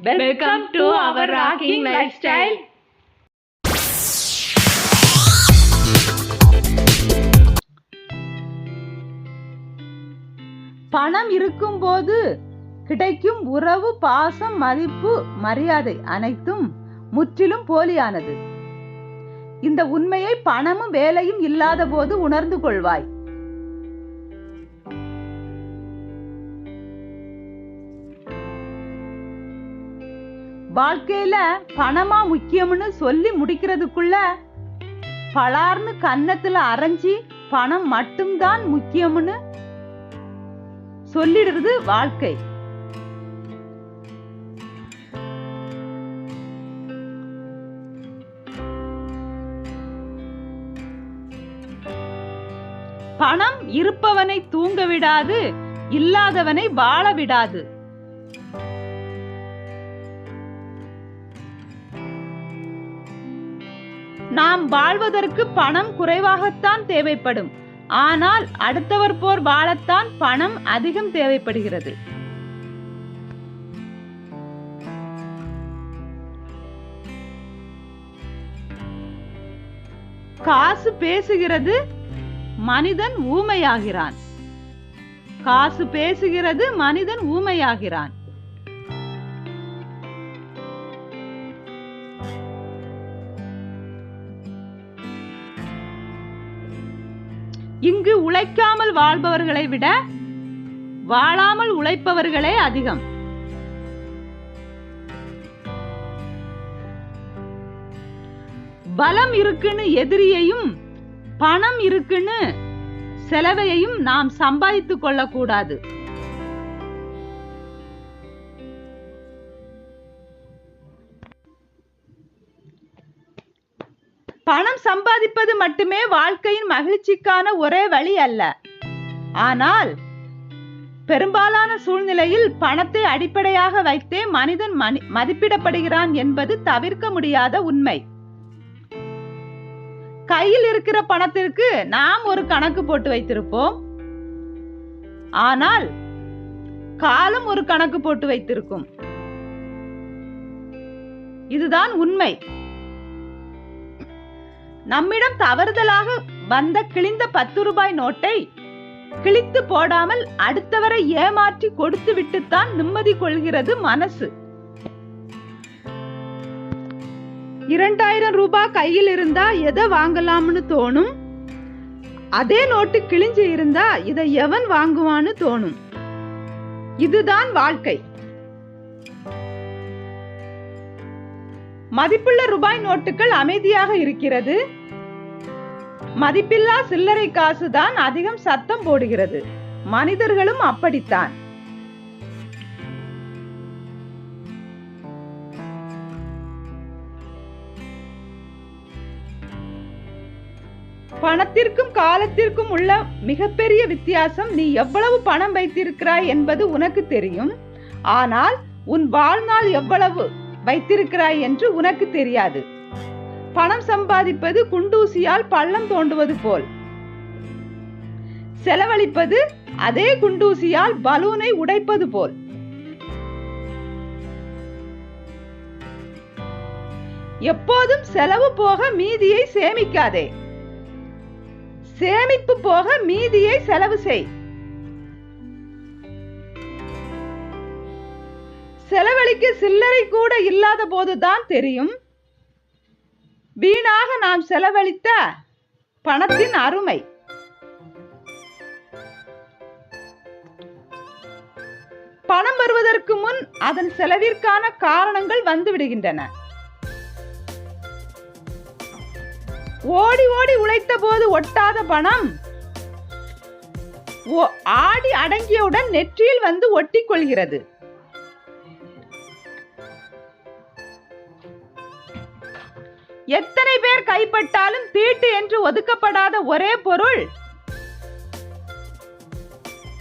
Welcome to our rocking lifestyle. பணம் இருக்கும்போது கிடைக்கும் உறவு பாசம் மதிப்பு மரியாதை அனைத்தும் முற்றிலும் போலியானது இந்த உண்மையை பணமும் வேலையும் இல்லாத போது உணர்ந்து கொள்வாய் வாழ்க்கையில பணமா முக்கியம்னு சொல்லி முடிக்கிறதுக்குள்ள பலார்னு கன்னத்துல அரைஞ்சி பணம் மட்டும்தான் முக்கியம்னு சொல்லிடுறது வாழ்க்கை. பணம் இருப்பவனை தூங்க விடாது இல்லாதவனை வாழ விடாது. நாம் வாழ்வதற்கு பணம் குறைவாகத்தான் தேவைப்படும். ஆனால் அடுத்தவர் போர் வாழத்தான் பணம் அதிகம் தேவைப்படுகிறது. காசு பேசுகிறது மனிதன் ஊமையாகிறான். காசு பேசுகிறது மனிதன் ஊமையாகிறான். இங்கு உழைக்காமல் வாழ்பவர்களை விட வாழாமல் உழைப்பவர்களே அதிகம். பலம் இருக்குன்னு எதிரியையும் பணம் இருக்குன்னு செலவையையும் நாம் சம்பாதித்துக் கொள்ளக்கூடாது. பணம் சம்பாதிப்பது மட்டுமே வாழ்க்கையின் மகிழ்ச்சிக்கான ஒரே வழி அல்ல. ஆனால் பெரும்பாலான சூழ்நிலையில் பணத்தை அடிப்படையாக வைத்தே மனிதன் மனி- மதிப்பிடப்படுகிறான் என்பது தவிர்க்க முடியாத உண்மை. கையில் இருக்கிற பணத்திற்கு நாம் ஒரு கணக்கு போட்டு வைத்திருப்போம். ஆனால் காலம் ஒரு கணக்கு போட்டு வைத்திருக்கும். இதுதான் உண்மை. நம்மிடம் தவறுதலாக வந்த கிழிந்த பத்து ரூபாய் நோட்டை கிழித்து போடாமல் அடுத்தவரை ஏமாற்றி கொடுத்து விட்டுத்தான் நிம்மதி கொள்கிறது மனசு. இரண்டாயிரம் ரூபாய் கையில் இருந்தா எதை வாங்கலாம்னு தோணும்? அதே நோட்டு கிழிஞ்சு இருந்தா இதை எவன் வாங்குவான்னு தோணும்? இதுதான் வாழ்க்கை. மதிப்புள்ள ரூபாய் நோட்டுகள் அமைதியாக இருக்கிறது. மதிப்பில்லா சில்லறை காசு தான் அதிகம் சத்தம் போடுகிறது. மனிதர்களும் அப்படித்தான். பணத்திற்கும் காலத்திற்கும் உள்ள மிகப்பெரிய வித்தியாசம் நீ எவ்வளவு பணம் வைத்திருக்கிறாய் என்பது உனக்கு தெரியும். ஆனால் உன் வாழ்நாள் எவ்வளவு வைத்திருக்கிறாய் என்று உனக்கு தெரியாது. பணம் சம்பாதிப்பது குண்டூசியால் பள்ளம் தோண்டுவது போல். செலவழிப்பது அதே குண்டூசியால் பலூனை உடைப்பது போல். எப்போதும் செலவு போக மீதியை சேமிக்காதே. சேமிப்பு போக மீதியை செலவு செய். செலவழிக்க சில்லறை கூட இல்லாத போதுதான் தெரியும். வீணாக நாம் செலவழித்த பணத்தின் அருமை. பணம் வருவதற்கு முன் அதன் செலவிற்கான காரணங்கள் வந்துவிடுகின்றன. ஓடி ஓடி உழைத்த போது ஒட்டாத பணம் ஓ- ஆடி அடங்கியவுடன் நெற்றியில் வந்து ஒட்டிக் எத்தனை பேர் கைப்பட்டாலும் தீட்டு என்று ஒதுக்கப்படாத ஒரே பொருள்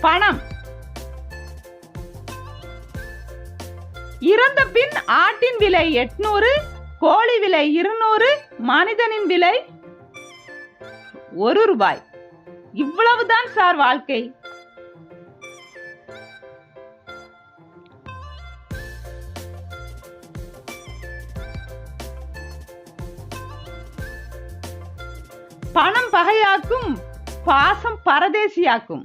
பணம். இறந்த பின் ஆட்டின் விலை எட்நூறு கோழி விலை இருநூறு மனிதனின் விலை ஒரு ரூபாய். இவ்வளவுதான் சார் வாழ்க்கை. பணம் பகையாக்கும் பாசம் பரதேசியாக்கும்.